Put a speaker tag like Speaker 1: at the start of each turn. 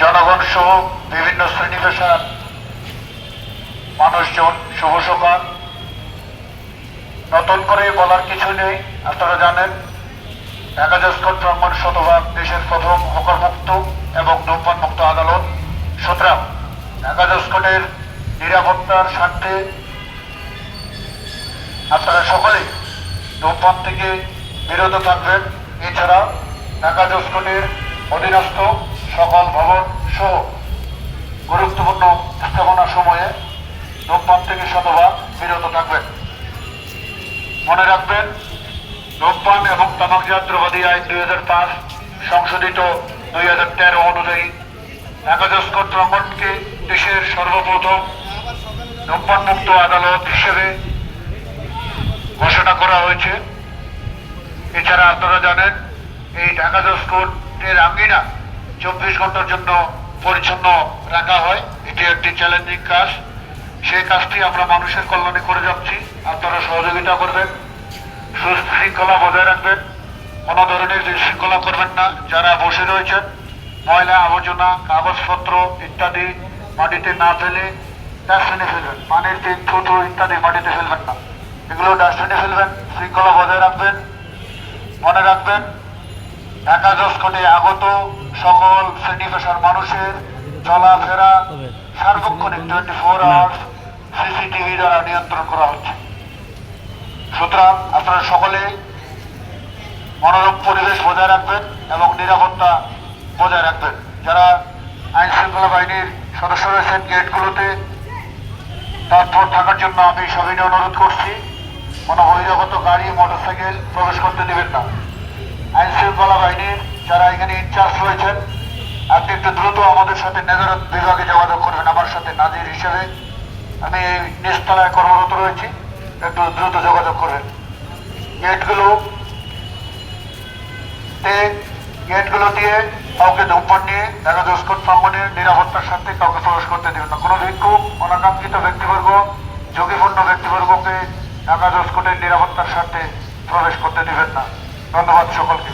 Speaker 1: জনগণ সহ বিভিন্ন শ্রেণি পেশার মানুষজন, শুভ সকাল। নতুন করে বলার কিছু নেই, আপনারা জানেন। একাদশ প্রাঙ্গন শতভাগ দেশের প্রথম হকরমুক্ত এবং ধূমপান মুক্ত আদালত। সুতরাং একাদশ কোটের নিরাপত্তার স্বার্থে আপনারা সকলেই ধূমপান থেকে বিরত থাকবেন। এছাড়া একাদশ কোটের অধীনস্থ সকল ভবন সহ গুরুত্বপূর্ণ স্থাপনা সময়ে ধূমপান থেকে শতভাগ বিরত থাকবেন। মনে রাখবেন ধূমপান এবং তামাকজাত দ্রব্যাদি আইন দুই হাজার পাঁচ সংশোধিত দুই হাজার তেরো অনুযায়ী একাদশ প্রাঙ্গনকে দেশের সর্বপ্রথম ধূমপান মুক্ত আদালত হিসেবে ঘোষণা করা হয়েছে। এছাড়া আপনারা জানেন, এই ঢাকা দশ কোর্টের আঙ্গিনা চব্বিশ ঘণ্টার জন্য পরিচ্ছন্ন রাখা হয়। এটি একটি চ্যালেঞ্জিং কাজ। সেই কাজটি আমরা মানুষের কল্যাণে করে যাচ্ছি। আপনারা সহযোগিতা করবেন। সুশৃঙ্খলা বজায় রাখবেন। কোনো ধরনের বিশৃঙ্খলা করবেন না। যারা বসে রয়েছেন, ময়লা, আবর্জনা, কাগজপত্র ইত্যাদি মাটিতে না ফেলে ডাস্টবিনে ফেলবেন। পানির তিন থুতু ইত্যাদি মাটিতে ফেলবেন না। এগুলো ডাস্টবিনে ফেলবেন, শৃঙ্খলা বজায় রাখবেন, মনে রাখবেন। একাদশ কোটে আগত সকল শ্রেণি পেশার মানুষের চলাফেরা সার্বক্ষণিক টোয়েন্টি ফোর আওয়ার্স সিসিটিভি দ্বারা নিয়ন্ত্রণ করা হচ্ছে। সুতরাং আপনারা সকলে মনোরম পরিবেশ বজায় রাখবেন এবং নিরাপত্তা বজায় রাখবেন। যারা আইন শৃঙ্খলা বাহিনীর সদস্য রয়েছেন গেটগুলোতে তারপর থাকার জন্য আমি সবিনয় অনুরোধ করছি। কোনো বহিরাগত গাড়ি মোটরসাইকেল প্রবেশ করতে দেবেন না। আইন শৃঙ্খলা বাহিনীর যারা এখানে ইনচার্জ রয়েছেন, আপনি একটু দ্রুত আমাদের সাথে নেজারত বিভাগে যোগাযোগ করবেন, আমার সাথে নাজির হিসেবে। আমি এই নিচতলায় কর্মরত রয়েছি, একটু দ্রুত যোগাযোগ করবেন। গেটগুলো গেটগুলো দিয়ে কাউকে ধূমপান নিয়ে একাদশ কোট প্রাঙ্গনের নিরাপত্তার সাথে কাউকে প্রবেশ করতে দেবেন না। কোনো ভিক্ষুক, অনাকাঙ্ক্ষিত ব্যক্তিবর্গ, ঝুঁকিপূর্ণ ব্যক্তিবর্গকে একাদশ কোটের নিরাপত্তার সাথে প্রবেশ করতে দেবেন না। ধন্যবাদ সকলকে।